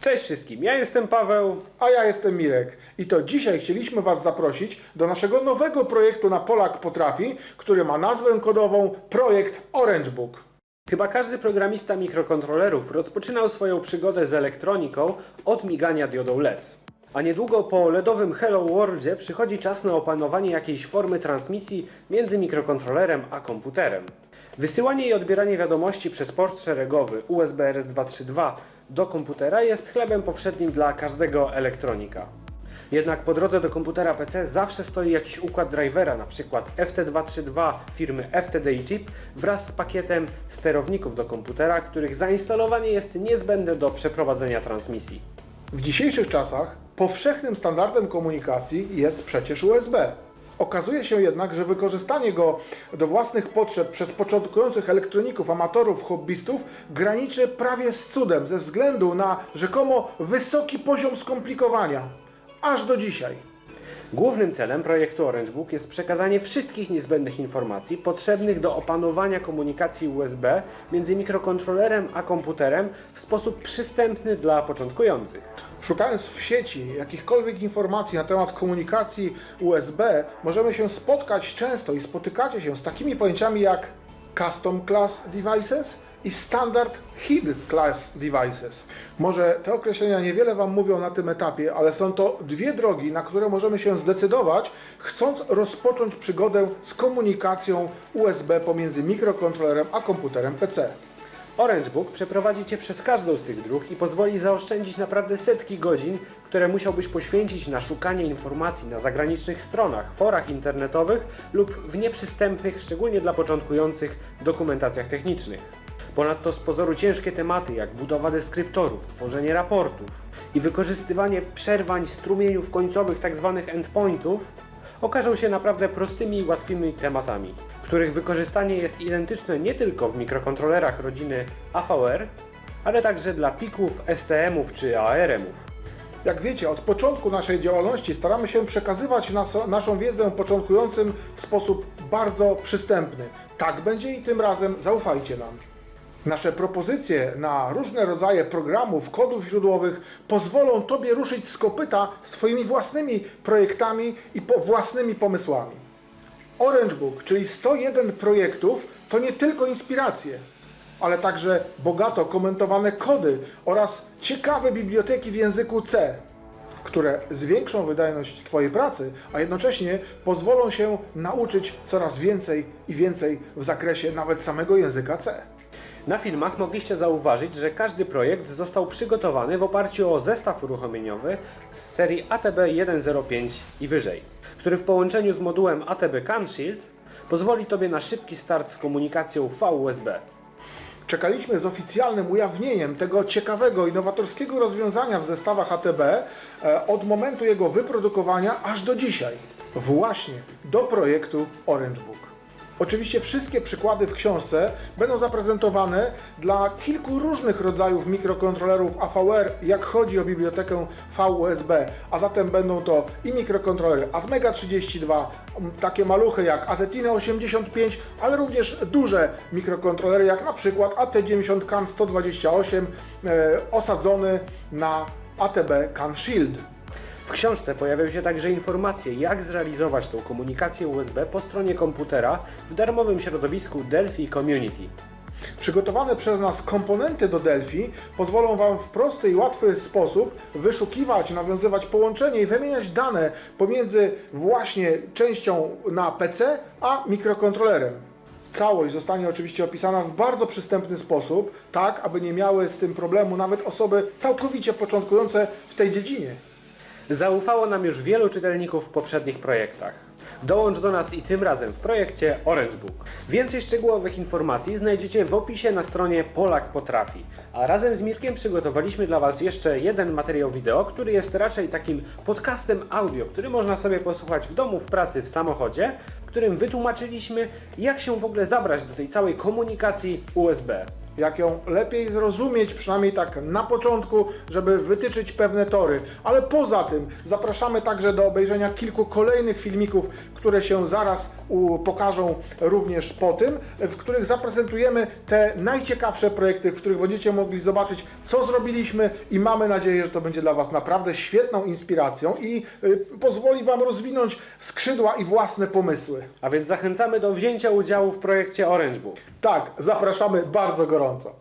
Cześć wszystkim, ja jestem Paweł. A ja jestem Mirek i to dzisiaj chcieliśmy Was zaprosić do naszego nowego projektu na Polak Potrafi, który ma nazwę kodową Projekt Orange Book. Chyba każdy programista mikrokontrolerów rozpoczynał swoją przygodę z elektroniką od migania diodą LED. A niedługo po LEDowym Hello Worldzie przychodzi czas na opanowanie jakiejś formy transmisji między mikrokontrolerem a komputerem. Wysyłanie i odbieranie wiadomości przez port szeregowy USB RS232 do komputera jest chlebem powszednim dla każdego elektronika. Jednak po drodze do komputera PC zawsze stoi jakiś układ drivera, np. FT232 firmy FTDI Chip wraz z pakietem sterowników do komputera, których zainstalowanie jest niezbędne do przeprowadzenia transmisji. W dzisiejszych czasach powszechnym standardem komunikacji jest przecież USB. Okazuje się jednak, że wykorzystanie go do własnych potrzeb przez początkujących elektroników, amatorów, hobbystów graniczy prawie z cudem ze względu na rzekomo wysoki poziom skomplikowania. Aż do dzisiaj. Głównym celem projektu Orange Book jest przekazanie wszystkich niezbędnych informacji potrzebnych do opanowania komunikacji USB między mikrokontrolerem a komputerem w sposób przystępny dla początkujących. Szukając w sieci jakichkolwiek informacji na temat komunikacji USB, możemy się spotkać często i spotykacie się z takimi pojęciami jak Custom Class Devices i Standard Hid Class Devices. Może te określenia niewiele Wam mówią na tym etapie, ale są to dwie drogi, na które możemy się zdecydować, chcąc rozpocząć przygodę z komunikacją USB pomiędzy mikrokontrolerem a komputerem PC. Orange Book przeprowadzi Cię przez każdą z tych dróg i pozwoli zaoszczędzić naprawdę setki godzin, które musiałbyś poświęcić na szukanie informacji na zagranicznych stronach, forach internetowych lub w nieprzystępnych, szczególnie dla początkujących, dokumentacjach technicznych. Ponadto z pozoru ciężkie tematy jak budowa deskryptorów, tworzenie raportów i wykorzystywanie przerwań strumieniów końcowych tzw. endpointów okażą się naprawdę prostymi i łatwymi tematami, których wykorzystanie jest identyczne nie tylko w mikrokontrolerach rodziny AVR, ale także dla pików, STM-ów czy ARM-ów. Jak wiecie, od początku naszej działalności staramy się przekazywać naszą wiedzę początkującym w sposób bardzo przystępny. Tak będzie i tym razem, zaufajcie nam. Nasze propozycje na różne rodzaje programów, kodów źródłowych pozwolą Tobie ruszyć z kopyta z Twoimi własnymi projektami i po własnymi pomysłami. Orange Book, czyli 101 projektów, to nie tylko inspiracje, ale także bogato komentowane kody oraz ciekawe biblioteki w języku C, które zwiększą wydajność Twojej pracy, a jednocześnie pozwolą się nauczyć coraz więcej i więcej w zakresie nawet samego języka C. Na filmach mogliście zauważyć, że każdy projekt został przygotowany w oparciu o zestaw uruchomieniowy z serii ATB 105 i wyżej, który w połączeniu z modułem ATB CAN Shield pozwoli Tobie na szybki start z komunikacją VUSB. Czekaliśmy z oficjalnym ujawnieniem tego ciekawego, innowatorskiego rozwiązania w zestawach ATB e, od momentu jego wyprodukowania aż do dzisiaj. Właśnie do projektu Orange Book. Oczywiście wszystkie przykłady w książce będą zaprezentowane dla kilku różnych rodzajów mikrokontrolerów AVR, jak chodzi o bibliotekę VUSB, a zatem będą to i mikrokontrolery Atmega 32, m, takie maluchy jak Atetine 85, ale również duże mikrokontrolery jak na przykład AT90 CAN 128 e, osadzony na ATB CAN Shield. W książce pojawiają się także informacje, jak zrealizować tą komunikację USB po stronie komputera w darmowym środowisku Delphi Community. Przygotowane przez nas komponenty do Delphi pozwolą Wam w prosty i łatwy sposób wyszukiwać, nawiązywać połączenie i wymieniać dane pomiędzy właśnie częścią na PC a mikrokontrolerem. Całość zostanie oczywiście opisana w bardzo przystępny sposób, tak aby nie miały z tym problemu nawet osoby całkowicie początkujące w tej dziedzinie. Zaufało nam już wielu czytelników w poprzednich projektach. Dołącz do nas i tym razem w projekcie Orange Book. Więcej szczegółowych informacji znajdziecie w opisie na stronie Polak Potrafi. A razem z Mirkiem przygotowaliśmy dla Was jeszcze jeden materiał wideo, który jest raczej takim podcastem audio, który można sobie posłuchać w domu, w pracy, w samochodzie, w którym wytłumaczyliśmy, jak się w ogóle zabrać do tej całej komunikacji USB. Jak ją lepiej zrozumieć, przynajmniej tak na początku, żeby wytyczyć pewne tory. Ale poza tym zapraszamy także do obejrzenia kilku kolejnych filmików, które się zaraz pokażą również po tym, w których zaprezentujemy te najciekawsze projekty, w których będziecie mogli zobaczyć, co zrobiliśmy i mamy nadzieję, że to będzie dla Was naprawdę świetną inspiracją i y, pozwoli Wam rozwinąć skrzydła i własne pomysły. A więc zachęcamy do wzięcia udziału w projekcie Orange Book. Tak, zapraszamy bardzo gorąco. Fransa.